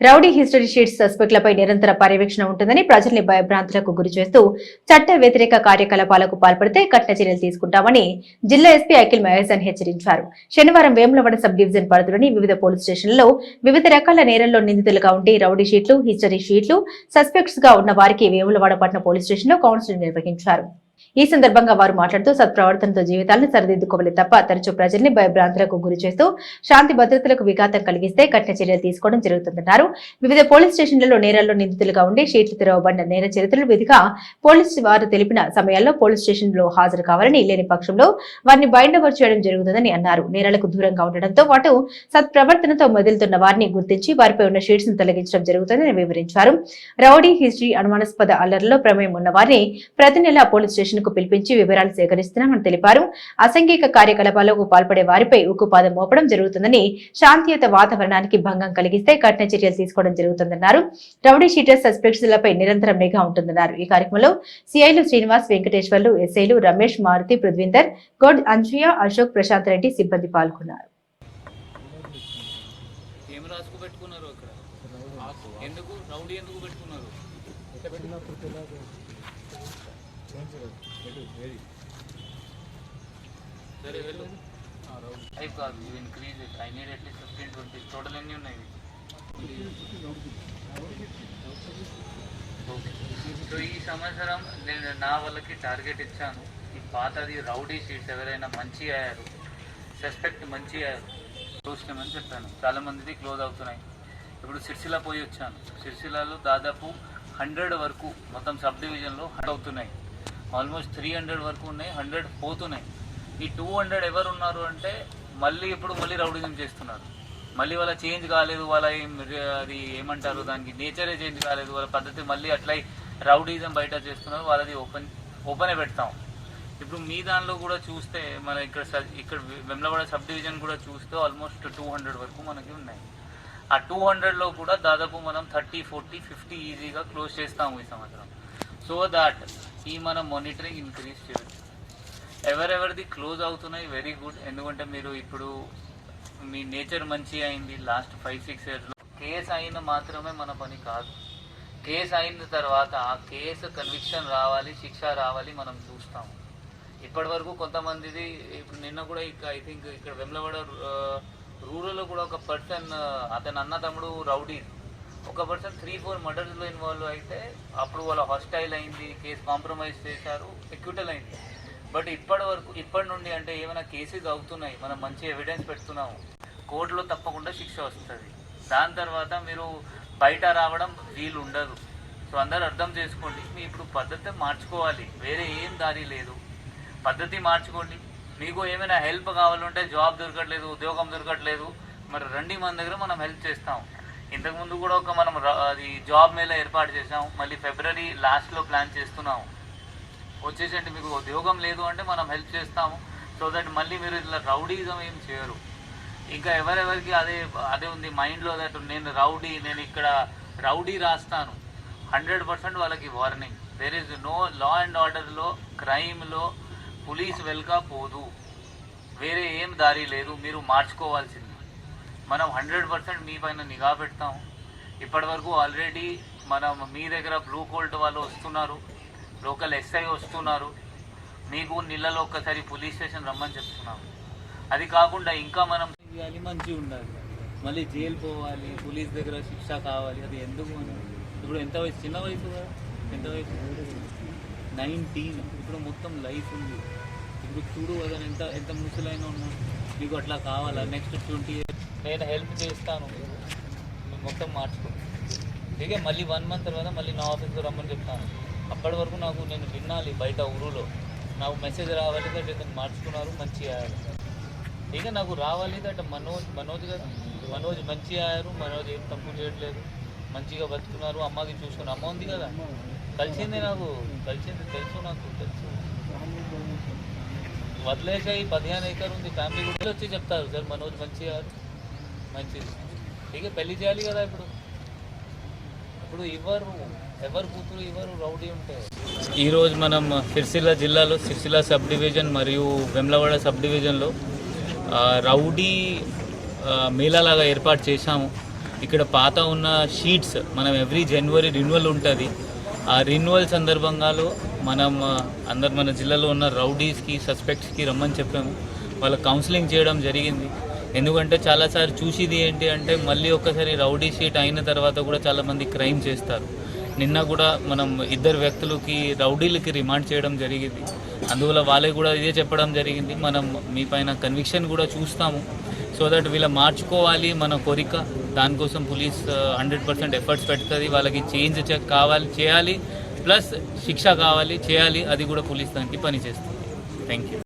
Rowdy history sheet సస్పెక్ట్లపై నిరంతర పర్యవేక్షణ ఉంటుందని ప్రజల్ని భయభ్రాంతులకు గురి చేస్తూ చట్ట వ్యతిరేక కార్యకలాపాలకు పాల్పడితే కఠిన చర్యలు తీసుకుంటామని జిల్లా ఎస్పీ అఖిల్ మహేసన్ హెచ్చరించారు. శనివారం వేములవాడ సబ్ డివిజన్ పరిధిలోని వివిధ పోలీస్ స్టేషన్లలో వివిధ రకాల నేరాల్లో నిందితులుగా ఉండి రౌడీ షీట్లు హిస్టరీ షీట్లు సస్పెక్ట్స్గా ఉన్న వారికి వేములవాడ పట్టణ పోలీస్ స్టేషన్లో కౌన్సిలింగ్ నిర్వహించారు. ఈ సందర్భంగా వారు మాట్లాడుతూ సత్ప్రవర్తనతో జీవితాలను సరిదిద్దుకోవాలి తప్ప తరచూ ప్రజల్ని భయభ్రాంతులకు గురి చేస్తూ శాంతి భద్రతలకు విఘాతం కలిగిస్తే కఠిన చర్యలు తీసుకోవడం జరుగుతుందన్నారు. వివిధ పోలీస్ స్టేషన్లలో నేరాల్లో నిందితులుగా ఉండి షీట్లు తెరవబడిన నేర చరిత్రలు విధిగా పోలీసు వారు తెలిపిన సమయాల్లో పోలీస్ స్టేషన్లో హాజరు కావాలని లేని పక్షంలో వారిని బైండ్ చేయడం జరుగుతుందని అన్నారు. నేరాలకు దూరంగా ఉండడంతో పాటు సత్ప్రవర్తనతో మొదలుతున్న వారిని గుర్తించి వారిపై ఉన్న షీట్స్ను తొలగించడం జరుగుతుందని వివరించారు. రౌడీ హిస్టరీ అనుమానాస్పద అల్లర్లలో ప్రమేయం ఉన్న వారిని ప్రతి నెల పోలీస్ స్టేషన్ కు పిలిపించి వివరాలు సేకరిస్తున్నామని తెలిపారు. అసంఘిక కార్యకలాపాలకు పాల్పడే వారిపై ఉక్కుపాదం మోపడం జరుగుతుందని శాంతియుత వాతావరణానికి భంగం కలిగిస్తే కఠిన చర్యలు తీసుకోవడం జరుగుతుందన్నారు. రౌడీ షీటర్ సస్పెక్ట్స్ లపై నిరంతరం నిఘా ఉంటుందన్నారు. ఈ కార్యక్రమంలో సిఐలు శ్రీనివాస్ వెంకటేశ్వర్లు ఎస్ఐలు రమేష్ మారుతి పృథ్వీందర్ గౌడ్ అంజుయ అశోక్ ప్రశాంత్ రెడ్డి సిబ్బంది పాల్గొన్నారు. ఎందుకు? రౌడీ ఎందుకు పెట్టుకున్నారు? కాదు you increase it I need at least fifteen twenty total ఎన్ని ఉన్నాయి సో ఈ సంవత్సరం నేను నా వాళ్ళకి టార్గెట్ ఇచ్చాను ఈ పాతది రౌడీ షీట్స్ ఎవరైనా మంచి అయ్యారు సస్పెక్ట్ మంచి అయ్యారు క్లోజ్ చేయమని చెప్పాను చాలా మందిది క్లోజ్ అవుతున్నాయి ఇప్పుడు సిరిసిల్ల పోయి వచ్చాను. సిరిసిల్లలో దాదాపు హండ్రెడ్ వరకు మొత్తం సబ్ డివిజన్లో హండ్ అవుతున్నాయి. ఆల్మోస్ట్ త్రీ హండ్రెడ్ వరకు ఉన్నాయి హండ్రెడ్ పోతున్నాయి. ఈ టూ హండ్రెడ్ ఎవరు ఉన్నారు అంటే మళ్ళీ ఇప్పుడు మళ్ళీ రౌడిజం చేస్తున్నారు. మళ్ళీ వాళ్ళ చేంజ్ కాలేదు వాళ్ళ ఏం అది ఏమంటారు దానికి నేచరే చేంజ్ కాలేదు వాళ్ళ పద్ధతి మళ్ళీ అట్లా రౌడిజం బయట చేస్తున్నారు వాళ్ళది ఓపెన్ ఓపెనే పెడతాం. ఇప్పుడు మీ దానిలో కూడా చూస్తే మన ఇక్కడ ఇక్కడ వెమ్లవాడ సబ్ డివిజన్ కూడా చూస్తే ఆల్మోస్ట్ టూ హండ్రెడ్ వరకు మనకి ఉన్నాయి. ఆ టూ హండ్రెడ్లో కూడా దాదాపు మనం థర్టీ ఫోర్టీ ఫిఫ్టీ ఈజీగా క్లోజ్ చేస్తాము ఈ సంవత్సరం. సో దాట్ ఈ మనం మానిటరింగ్ ఇంక్రీజ్ చేయొచ్చు. ఎవరెవరిది క్లోజ్ అవుతున్నాయి వెరీ గుడ్ ఎందుకంటే మీరు ఇప్పుడు మీ నేచర్ మంచి అయింది లాస్ట్ ఫైవ్ సిక్స్ ఇయర్స్లో కేసు అయిన మాత్రమే మన పని కాదు. కేసు అయిన తర్వాత ఆ కేసు కన్విక్షన్ రావాలి శిక్ష రావాలి మనం చూస్తాము ఇప్పటి వరకు కొంతమందిది ఇప్పుడు నిన్న కూడా ఇక ఐ థింక్ ఇక్కడ వెమ్లవాడ రూరల్లో కూడా ఒక పర్సన్ అతని అన్న తమ్ముడు రౌడీ ఒక పర్సన్ త్రీ ఫోర్ మర్డర్స్లో ఇన్వాల్వ్ అయితే అప్పుడు వాళ్ళ హాస్టైల్ అయింది కేసు కాంప్రమైజ్ చేశారు ఎక్యూటల్ అయింది. బట్ ఇప్పటి వరకు ఇప్పటి నుండి అంటే ఏమైనా కేసెస్ అవుతున్నాయి మనం మంచి ఎవిడెన్స్ పెడుతున్నాము కోర్టులో తప్పకుండా శిక్ష వస్తుంది. దాని తర్వాత మీరు బయట రావడం వీలు ఉండదు సో అందరు అర్థం చేసుకోండి మీ ఇప్పుడు పద్ధతి మార్చుకోవాలి వేరే ఏం దారి లేదు. పద్ధతి మార్చుకోండి. మీకు ఏమైనా హెల్ప్ కావాలంటే జాబ్ దొరకట్లేదు ఉద్యోగం దొరకట్లేదు మరి రండి మన దగ్గర మనం హెల్ప్ చేస్తాం. ఇంతకుముందు కూడా ఒక మనం అది జాబ్ మేళ ఏర్పాటు చేసాం మళ్ళీ ఫిబ్రవరి లాస్ట్లో ప్లాన్ చేస్తున్నాం. వచ్చేసంటే మీకు ఉద్యోగం లేదు అంటే మనం హెల్ప్ చేస్తాము. సో దట్ మళ్ళీ మీరు ఇట్లా రౌడీజం ఏం చేయరు. ఇంకా ఎవరెవరికి అదే అదే ఉంది మైండ్లో దట్ నేను రౌడీ నేను ఇక్కడ రౌడీ రాస్తాను. హండ్రెడ్ పర్సెంట్ వాళ్ళకి warning there is no law and ఆర్డర్లో క్రైమ్లో పోలీస్ వెల్కా పోదు. వేరే ఏం దారి లేదు. మీరు మార్చుకోవాల్సింది. మనం హండ్రెడ్ పర్సెంట్ మీ పైన నిఘా పెడతాం. ఇప్పటి వరకు ఆల్రెడీ మనం మీ దగ్గర బ్లూ కోల్ట్ వాళ్ళు వస్తున్నారు. లోకల్ ఎస్ఐ వస్తున్నారు. మీకు నీళ్ళలో ఒక్కసారి పోలీస్ స్టేషన్ రమ్మని చెప్తున్నాము. అది కాకుండా ఇంకా మనం చేయాలి మంచిగా ఉండాలి. మళ్ళీ జైలు పోవాలి పోలీస్ దగ్గర శిక్ష కావాలి అది ఎందుకు మనం? ఇప్పుడు ఎంత వయసు? చిన్న వయసు కదా? ఎంత వయసు? నైన్టీన్ ఇప్పుడు మొత్తం లైఫ్ ఉంది. ఇప్పుడు చూడు కదా ఎంత ఎంత ముసలైన ఉన్నాం. మీకు అట్లా కావాలా? నెక్స్ట్ ట్వంటీ ఇయర్స్ నేను హెల్ప్ చేస్తాను. మొత్తం మార్చుకో. ఇక మళ్ళీ వన్ మంత్ తర్వాత మళ్ళీ నా ఆఫీస్కి రమ్మని చెప్తాను. అప్పటి వరకు నాకు నేను వినాలి బయట ఊరులో. నాకు మెసేజ్ రావాలి దట్ ఇతను మార్చుకున్నారు మంచి అయ్యారు. ఇక నాకు రావాలి అంటే మనోజ్ మనోజ్ కదా మనోజ్ మంచి అయ్యారు మనోజ్ ఏం తప్పు చేయట్లేదు మంచిగా బతుకున్నారు అమ్మకి చూసుకుని అమ్మ ఉంది కదా? కలిసింది నాకు కలిసింది తెలుసు నాకు తెలుసు. వదిలేసాయి పదిహేను ఎకర్ ఉంది ఫ్యామిలీ కూడా వచ్చి చెప్తారు సార్ మనోజ్ మంచి అయ్యారు. మంచిది ఇక పెళ్ళి చేయాలి కదా ఇప్పుడు. ఇప్పుడు ఇవ్వరు ఎవరు కూతురు ఇవ్వరు రౌడీ ఉంటే? ఈరోజు మనం సిరిసిల్ల జిల్లాలో సిరిసిల్ల సబ్ డివిజన్ మరియు వెమ్లవాడ సబ్ డివిజన్లో రౌడీ మేళాలాగా ఏర్పాటు చేశాము. ఇక్కడ పాత ఉన్న షీట్స్ మనం ఎవ్రీ జనవరి రిన్యువల్ ఉంటుంది. ఆ రిన్యువల్ సందర్భంగాలో మనం అందరు మన జిల్లాలో ఉన్న రౌడీస్కి సస్పెక్ట్స్కి రమ్మని చెప్పాము. వాళ్ళ కౌన్సిలింగ్ చేయడం జరిగింది. ఎందుకంటే చాలాసార్లు చూసిది ఏంటి అంటే మళ్ళీ ఒక్కసారి రౌడీ షీట్ అయిన తర్వాత కూడా చాలామంది క్రైమ్ చేస్తారు. నిన్న కూడా మనం ఇద్దరు వ్యక్తులకి రౌడీలకి రిమాండ్ చేయడం జరిగింది. అందువల్ల వాళ్ళకి కూడా ఇదే చెప్పడం జరిగింది. మనం మీ పైన కన్విక్షన్ కూడా చూస్తాము. సో దట్ వీళ్ళ మార్చుకోవాలి మన కోరిక. దానికోసం పోలీస్ హండ్రెడ్ పర్సెంట్ ఎఫర్ట్స్ పెడుతుంది. వాళ్ళకి చేంజ్ కావాలి చేయాలి. ప్లస్ శిక్ష కావాలి చేయాలి. అది కూడా పోలీస్ దానికి పని చేస్తుంది థ్యాంక్ యూ